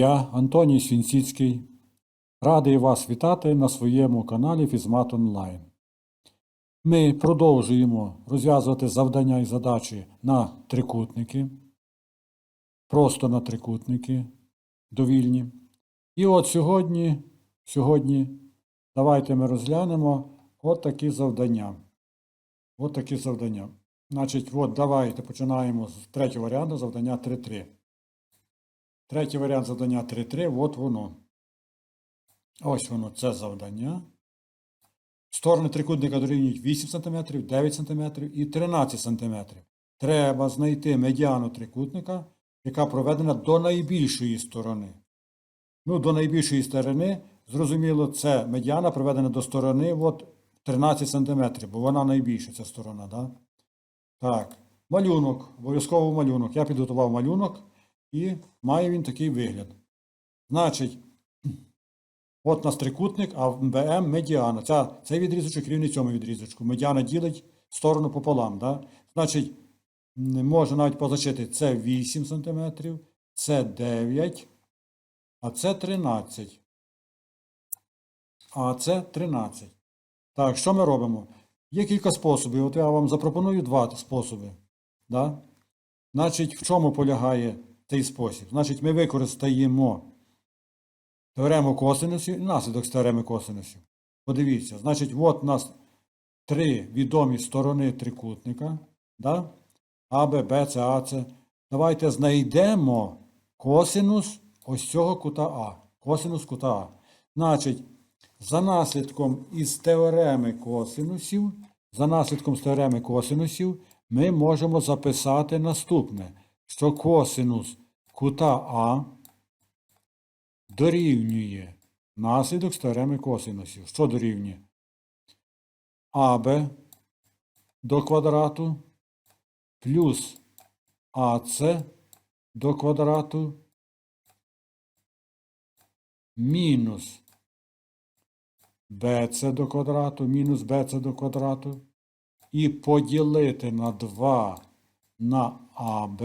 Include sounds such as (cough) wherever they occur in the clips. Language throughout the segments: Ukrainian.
Я, Антоній Свінціцький, радий вас вітати на своєму каналі Фізмат Онлайн. Ми продовжуємо розв'язувати завдання і задачі на трикутники, просто на трикутники довільні. І от сьогодні, сьогодні давайте ми розглянемо от такі завдання. От такі завдання. Значить, от давайте починаємо з третього варіанту завдання 3.3. Третій варіант завдання 3.3, от воно. Ось воно, це завдання. Сторони трикутника дорівнюють 8 см, 9 см і 13 см. Треба знайти медіану трикутника, яка проведена до найбільшої сторони. Ну, до найбільшої сторони, зрозуміло, це медіана проведена до сторони от 13 см, бо вона найбільша, ця сторона. Да? Так, малюнок, обов'язково малюнок. Я підготував малюнок і має він такий вигляд. Значить, от нас трикутник, а в медіана. Ця, цей відрізочок рівний цьому відрізочку. Медіана ділить сторону пополам. Да? Значить, можна навіть позначити це 8 см, це 9, а це 13. А це 13. Так, що ми робимо? Є кілька способів. От я вам запропоную два способи. Да? Значить, в чому полягає цей спосіб? Значить, ми використаємо теорему косинусів і наслідок з теореми косинусів. Подивіться, значить, от у нас три відомі сторони трикутника. Да? А, Б, Б, С, А, С. Давайте знайдемо косинус ось цього кута А. Косинус кута А. Значить, за наслідком із теореми косинусів, за наслідком з теореми косинусів, ми можемо записати наступне, що косинус кута А дорівнює наслідок з косинусів. Що дорівнює? АБ до квадрату плюс АС до квадрату мінус bc до квадрату мінус bc до квадрату і поділити на 2 на АБ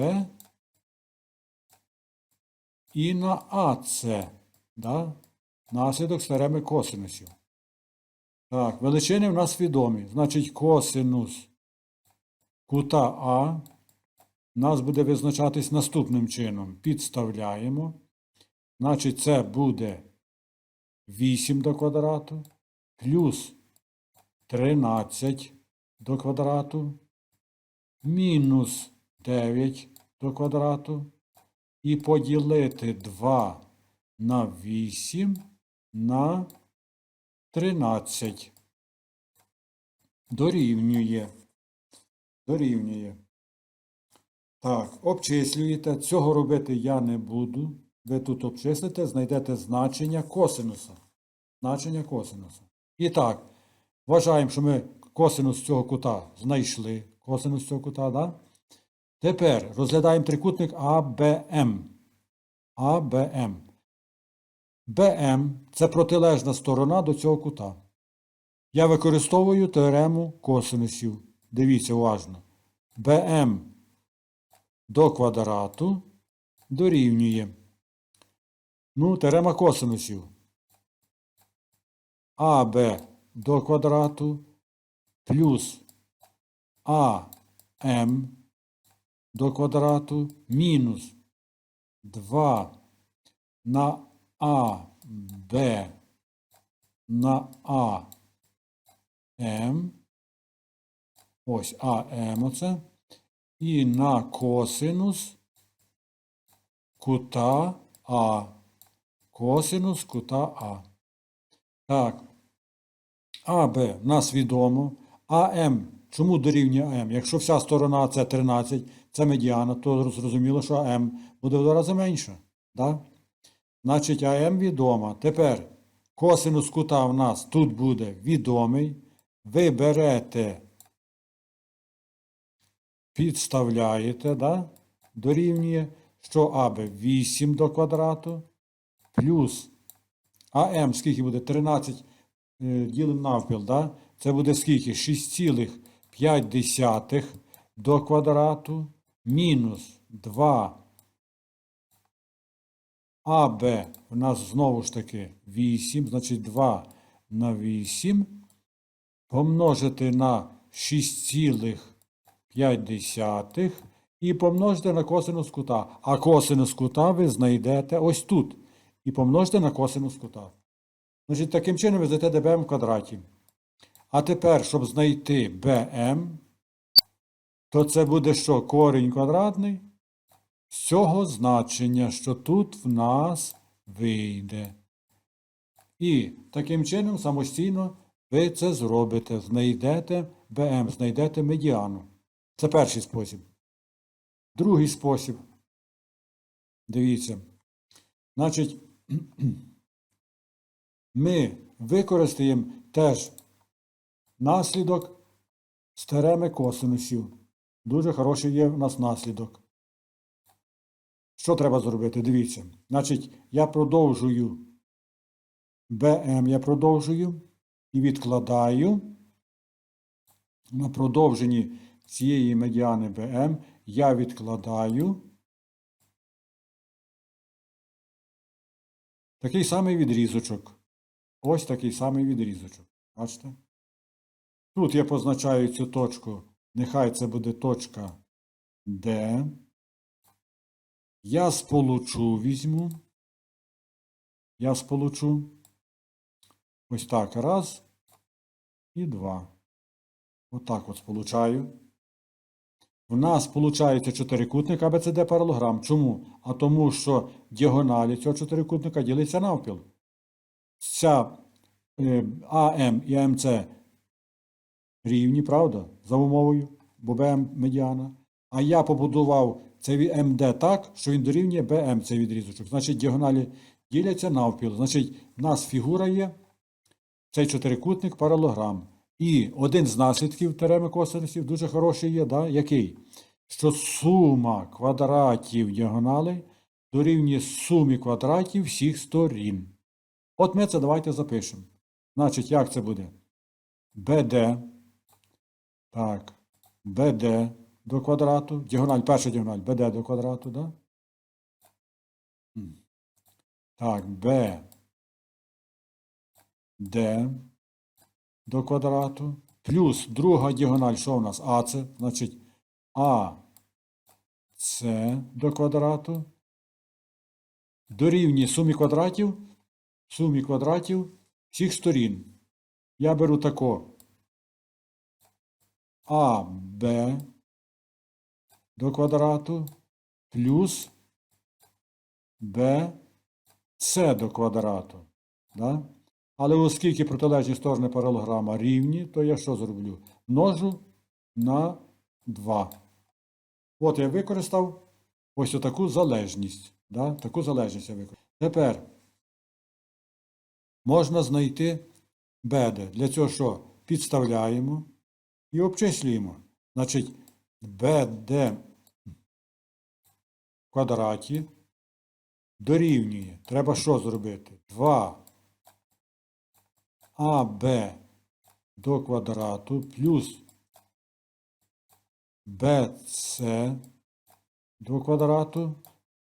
і на АС. Да? Наслідок теореми косинусів. Так, величини в нас відомі. Значить, косинус кута А у нас буде визначатись наступним чином. Підставляємо. Значить, це буде 8 до квадрату плюс 13 до квадрату мінус 9 до квадрату і поділити 2 на 8 на 13. Дорівнює. Дорівнює. Так, обчислюєте. Цього робити я не буду. Ви тут обчислите, знайдете значення косинуса. Значення косинуса. І так, вважаємо, що ми косинус цього кута знайшли. Косинус цього кута, да? Тепер розглядаємо трикутник АБМ. АБМ. БМ це протилежна сторона до цього кута. Я використовую теорему косинусів. Дивіться уважно. БМ до квадрату дорівнює. Ну, теорема косинусів. АБ до квадрату плюс АМ до квадрату мінус 2 на АБ на АМ. Ось АМ оце. І на косинус кута А. Косинус кута А. Так. АБ нас відомо. АМ. Чому дорівнює АМ? Якщо вся сторона це 13, це медіана, то зрозуміло, що АМ буде в два рази менша. Да? Значить, АМ відома. Тепер косинус кута в нас тут буде відомий. Ви берете, підставляєте, да? дорівнює, що АБ 8 до квадрату плюс АМ скільки буде? 13 е, ділимо навпіл, да? Це буде скільки? 6,5 до квадрату мінус 2 АБ в нас знову ж таки 8, значить 2 на 8 помножити на 6,5 і помножити на косинус кута. А косинус кута ви знайдете ось тут. І помножте на косинус кута. Значить, таким чином ви знайдете ДБМ в квадраті. А тепер, щоб знайти БМ, то це буде що? Корінь квадратний з цього значення, що тут в нас вийде. І таким чином самостійно ви це зробите. Знайдете БМ, знайдете медіану. Це перший спосіб. Другий спосіб. Дивіться. Значить, (clears throat) ми використаємо теж наслідок з теореми косинусів. Дуже хороший є в нас наслідок. Що треба зробити? Дивіться. Значить, я продовжую БМ, я продовжую і відкладаю на продовженні цієї медіани БМ я відкладаю такий самий відрізочок. Ось такий самий відрізочок. Бачите? Тут я позначаю цю точку. Нехай це буде точка D. Я сполучу візьму. Я сполучу. Ось так. Раз і два. Отак от сполучаю. В нас виходить чотирикутник АБЦД паралограм. Чому? А тому, що діагоналі цього чотирикутника ділиться навпіл. Ця е, АМ і АМЦ рівні, правда? За умовою, бо БМ медіана. А я побудував цей МД так, що він дорівнює БМ цей відрізочок. Значить, діагоналі діляться навпіл. Значить, в нас фігура є, цей чотирикутник паралограм. І один з наслідків теореми косинусів дуже хороший є, да? який? Що сума квадратів діагоналей дорівнює сумі квадратів всіх сторін. От ми це давайте запишемо. Значить, як це буде? БД. Так, БД до квадрату. Діагональ, перша діагональ БД до квадрату, да? Так, Б. Д до квадрату. Плюс друга діагональ, що у нас? АЦ, значить А С до квадрату. Дорівнює сумі квадратів, сумі квадратів всіх сторін. Я беру тако А, Б до квадрату плюс Б, С до квадрату. Да? Але оскільки протилежні сторони паралограма рівні, то я що зроблю? Множу на 2. От я використав ось таку залежність. Да? Таку залежність я використав. Тепер можна знайти БД. Для цього що? Підставляємо і обчислюємо. Значить, БД в квадраті дорівнює. Треба що зробити? 2 АБ до квадрату плюс БЦ до квадрату.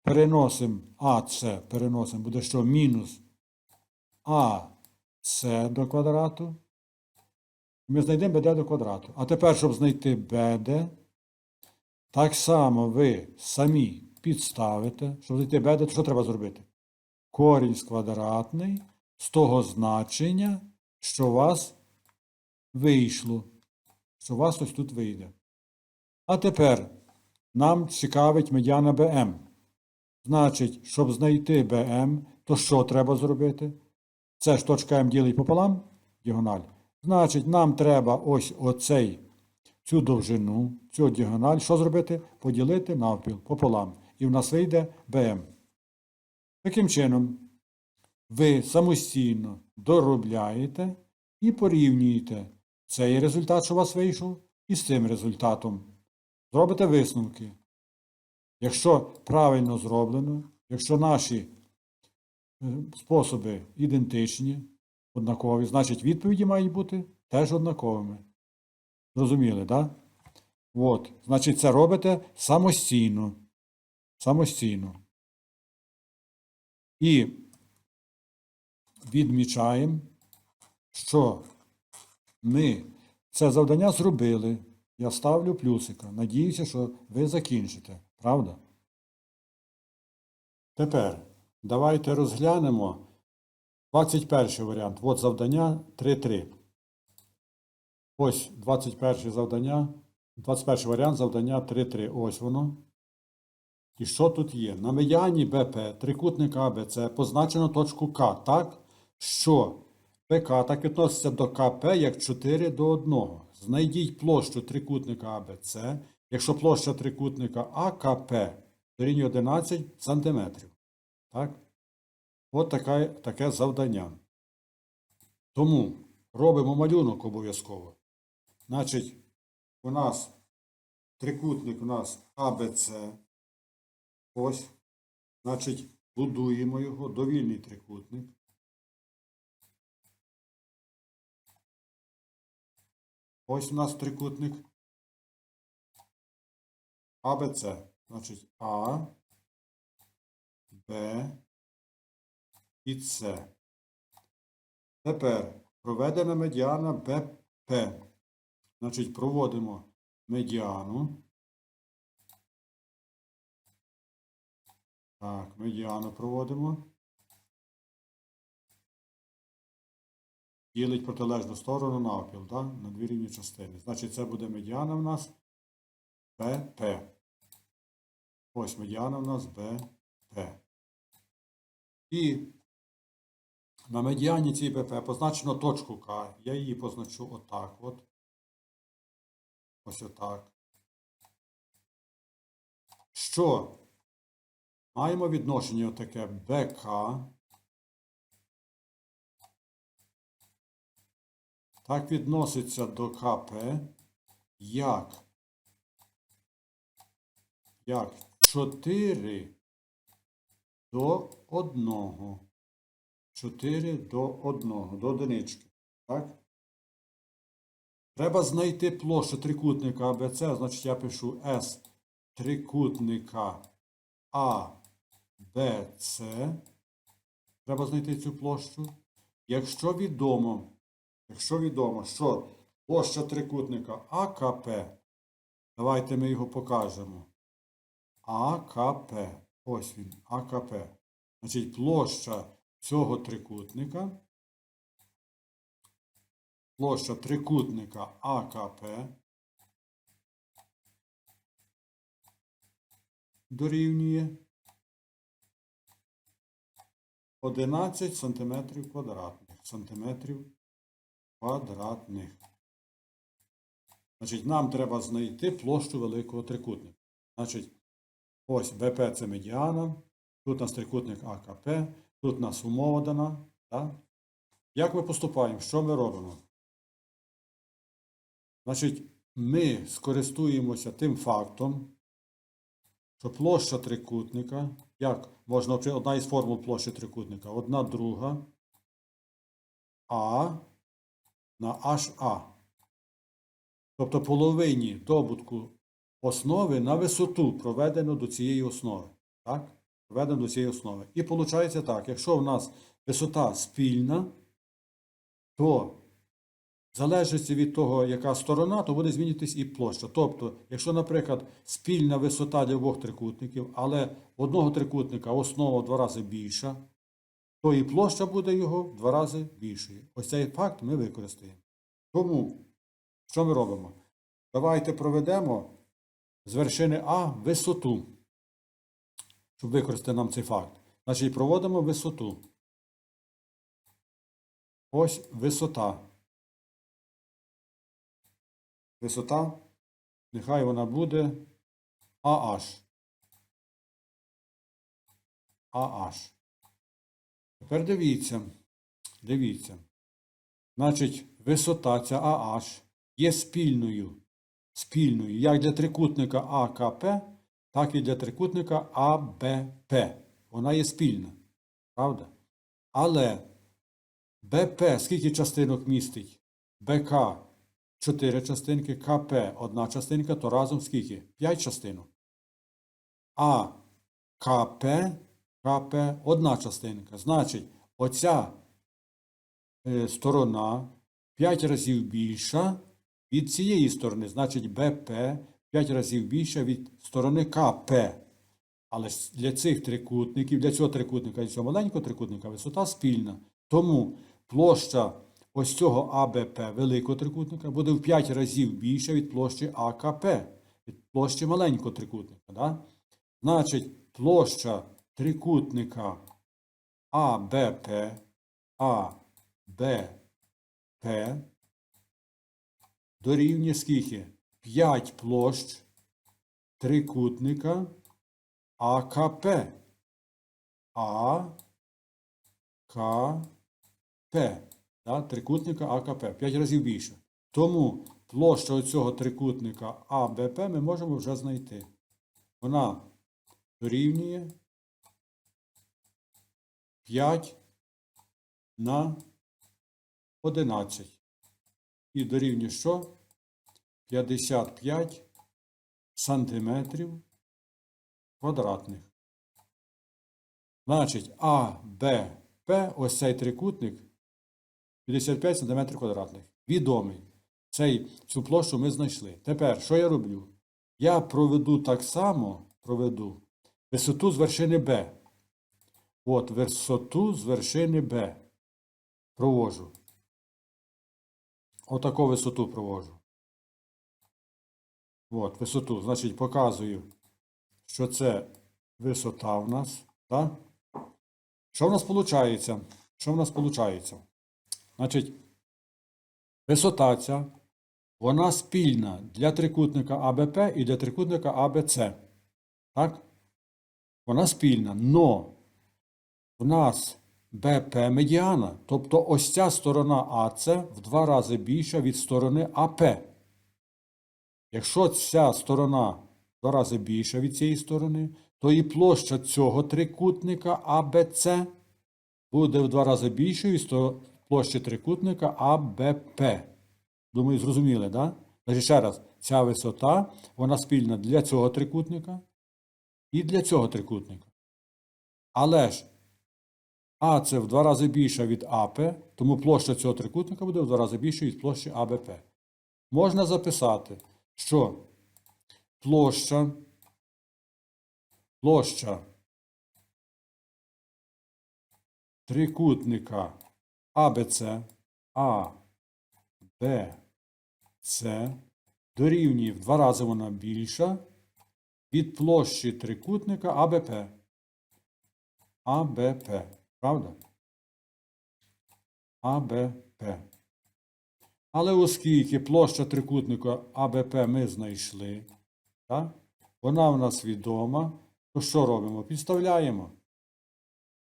Переносимо АЦ, переносимо, буде що? Мінус АЦ до квадрату. Ми знайдемо БД до квадрату. А тепер, щоб знайти БД, так само ви самі підставите, щоб знайти БД, то що треба зробити? Корінь з квадратний з того значення, що у вас вийшло. Що у вас ось тут вийде. А тепер нам цікавить медіана БМ. Значить, щоб знайти БМ, то що треба зробити? Це ж точка М ділить пополам, діагональ. Значить, нам треба ось оцей, цю довжину, цю діагональ, що зробити? Поділити навпіл пополам. І в нас вийде БМ. Таким чином, ви самостійно доробляєте і порівнюєте цей результат, що у вас вийшов, із цим результатом. Зробите висновки. Якщо правильно зроблено, якщо наші е, способи ідентичні, однакові, значить відповіді мають бути теж однаковими. Зрозуміли, так? Да? От, значить, це робите самостійно. Самостійно. І відмічаємо, що ми це завдання зробили. Я ставлю плюсика. Надіюся, що ви закінчите. Правда? Тепер давайте розглянемо 21 варіант. От завдання 3.3. Ось 21 завдання. 21 варіант завдання 3.3. Ось воно. І що тут є? На медіані БП трикутника АБЦ позначено точку К так, що ПК так відноситься до КП як 4 до 1. Знайдіть площу трикутника АБЦ, якщо площа трикутника АКП дорівнює 11 см. Так? От таке, таке завдання. Тому робимо малюнок обов'язково. Значить, у нас трикутник у нас АБЦ. Ось. Значить, будуємо його, довільний трикутник. Ось у нас трикутник. АБЦ. Значить, А, Б і С. Тепер проведена медіана БП. Значить, проводимо медіану. Так, медіану проводимо. Ділить протилежну сторону навпіл, да? на дві рівні частини. Значить, це буде медіана в нас БП. Ось медіана в нас БП. І на медіані цій БП позначено точку К. Я її позначу отак. От. Ось отак. Що? Маємо відношення таке БК. Так відноситься до КП як, як 4 до 1. 4 до 1, до одинички. Так? Треба знайти площу трикутника АБЦ, значить я пишу С трикутника Б, Треба знайти цю площу. Якщо відомо, якщо відомо, що площа трикутника АКП, давайте ми його покажемо. АКП. Ось він, АКП. Значить, площа цього трикутника. Площа трикутника АКП дорівнює 11 сантиметрів квадратних. Сантиметрів квадратних. Значить, нам треба знайти площу великого трикутника. Значить, ось БП це медіана, тут у нас трикутник АКП, тут нас умова дана. Так? Як ми поступаємо? Що ми робимо? Значить, ми скористуємося тим фактом, що площа трикутника, як можна одна із формул площі трикутника, одна друга А на HA. Тобто половині добутку основи на висоту проведено до цієї основи. Так? Проведено до цієї основи. І виходить так, якщо в нас висота спільна, то в залежності від того, яка сторона, то буде змінюватись і площа. Тобто, якщо, наприклад, спільна висота для обох трикутників, але одного трикутника основа в два рази більша, то і площа буде його в два рази більшою. Ось цей факт ми використаємо. Тому, що ми робимо? Давайте проведемо з вершини А висоту, щоб використати нам цей факт. Значить, проводимо висоту. Ось висота. Висота, нехай вона буде AH. AH. Тепер дивіться. Дивіться. Значить, висота ця AH є спільною. Спільною як для трикутника АКП, так і для трикутника АБП. Вона є спільна. Правда? Але БП скільки частинок містить? БК 4 частинки, КП одна частинка, то разом скільки? 5 частинок. А КП КП одна частинка. Значить, оця е, сторона 5 разів більша від цієї сторони. Значить, БП 5 разів більша від сторони КП. Але для цих трикутників, для цього трикутника і цього маленького трикутника висота спільна. Тому площа ось цього АБП великого трикутника буде в 5 разів більша від площі АКП, від площі маленького трикутника. Да? Значить, площа трикутника АБП, АБП дорівнює скільки? 5 площ трикутника АКП. АКП. Да? Трикутника АКП. 5 разів більше. Тому площа цього трикутника АБП ми можемо вже знайти. Вона дорівнює 5 на 11. І дорівнює що? 55 сантиметрів квадратних. Значить, А, Б, П, ось цей трикутник 55 см квадратних. Відомий. Цей, цю площу ми знайшли. Тепер, що я роблю? Я проведу так само, проведу висоту з вершини Б. От, висоту з вершини Б. Провожу. Отаку висоту провожу. От, висоту. Значить, показую, що це висота в нас. Так? Що в нас виходить? Що в нас виходить? Значить, висота ця, вона спільна для трикутника АБП і для трикутника АБЦ. Так? Вона спільна, но в нас БП медіана, тобто ось ця сторона АЦ в два рази більша від сторони АП. Якщо ця сторона в два рази більша від цієї сторони, то і площа цього трикутника АБЦ буде в два рази більшою від площі трикутника АБП. Думаю, зрозуміли? Да? Значить, ще раз, ця висота, вона спільна для цього трикутника і для цього трикутника. Але ж А це в два рази більша від АП, тому площа цього трикутника буде в два рази більшою від площі АБП. Можна записати, що площа, площа трикутника АБЦ, А, Б, С дорівнює в два рази вона більша від площі трикутника АБП. АБП. Правда? АБП. Але оскільки площа трикутника АБП ми знайшли, так? вона в нас відома, то що робимо? Підставляємо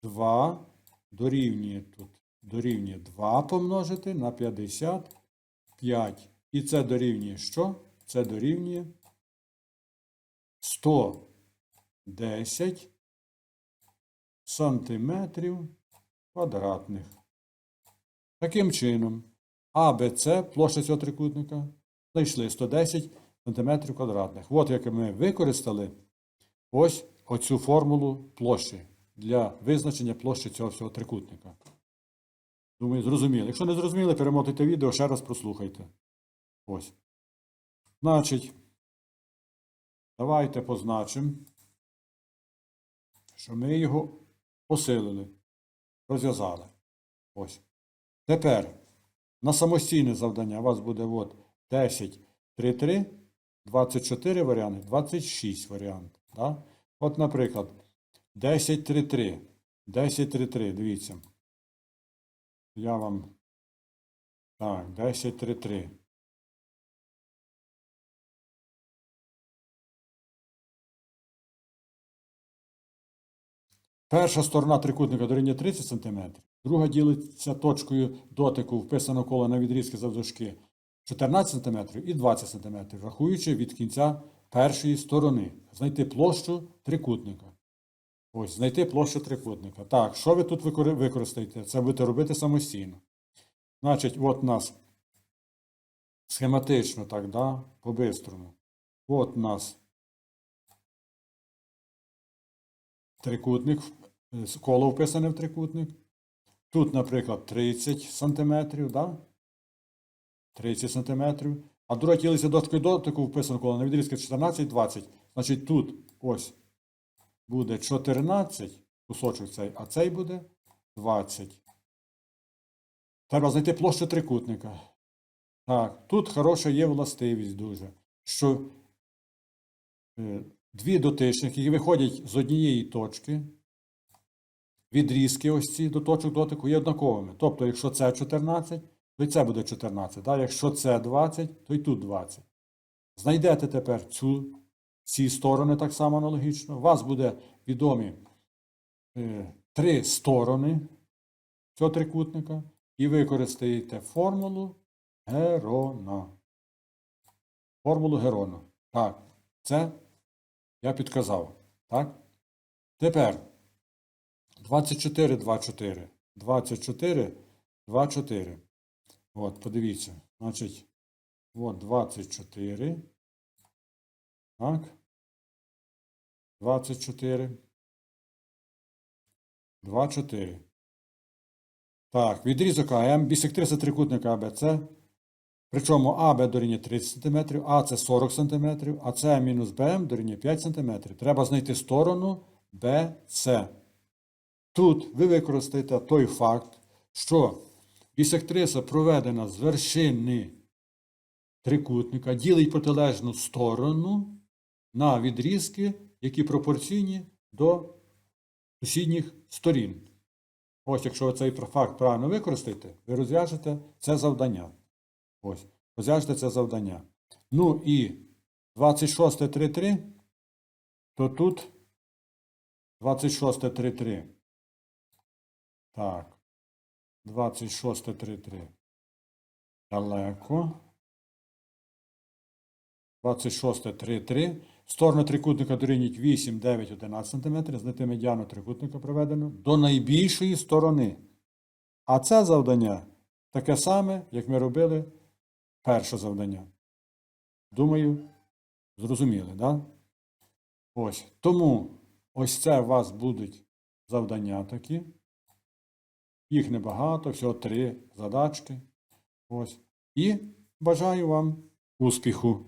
2 дорівнює тут. Дорівнює 2 помножити на 55. І це дорівнює що? Це дорівнює 110 сантиметрів квадратних. Таким чином, АБЦ, площа цього трикутника, знайшли 110 сантиметрів квадратних. От як ми використали ось оцю формулу площі для визначення площі цього всього трикутника. Думаю, зрозуміли. Якщо не зрозуміли, перемотуйте відео, ще раз прослухайте. Ось. Значить, давайте позначимо, що ми його посилили, розв'язали. Ось. Тепер на самостійне завдання у вас буде от 10, 3, 3, 24 варіанти, 26 варіантів. Да? От, наприклад, 10, 3, 3. 10, 3, 3, дивіться. Я вам. Так, 10, 3, 3. Перша сторона трикутника дорівнює 30 см, друга ділиться точкою дотику вписано коло на відрізки завдовжки 14 см і 20 см, рахуючи від кінця першої сторони. Знайти площу трикутника. Ось, знайти площу трикутника. Так, що ви тут використаєте? Це будете робити самостійно. Значить, от у нас схематично так, да, по-бистрому. От у нас трикутник коло вписане в трикутник. Тут, наприклад, 30 см, да? 30 см. А друга тілиця доткою дотику вписано коло на відрізки 14-20. Значить, тут ось буде 14 кусочок цей, а цей буде 20. Треба знайти площу трикутника. Так, тут хороша є властивість дуже, що е, дві дотичники, які виходять з однієї точки, відрізки ось ці до точок дотику є однаковими. Тобто, якщо це 14, то і це буде 14. Да? Якщо це 20, то і тут 20. Знайдете тепер цю, ці сторони так само аналогічно. У вас буде відомі е, три сторони цього трикутника, і використаєте формулу Герона. Формулу Герона. Так, це я підказав. Так? Тепер 24, 24. 24, 24. От, подивіться. Значить, от 24. Так. 24. 24. Так, відрізок АМ, бісектриса трикутника АБЦ. Причому АБ дорівнює 30 см, АЦ 40 см, а С мінус БМ дорівнює 5 см. Треба знайти сторону БЦ. Тут ви використаєте той факт, що бісектриса проведена з вершини трикутника, ділить протилежну сторону на відрізки, які пропорційні до сусідніх сторін. Ось, якщо ви цей факт правильно використаєте, ви розв'яжете це завдання. Ось, розв'яжете це завдання. Ну і 26.3.3, то тут 26.3.3. Так. 26.3.3. Далеко. 26.3.3. Сторони трикутника дорівнюють 8, 9, 11 см. Знайти медіану трикутника проведено до найбільшої сторони. А це завдання таке саме, як ми робили перше завдання. Думаю, зрозуміли, так? Да? Ось. Тому ось це у вас будуть завдання такі. Їх небагато, всього три задачки. Ось. І бажаю вам успіху!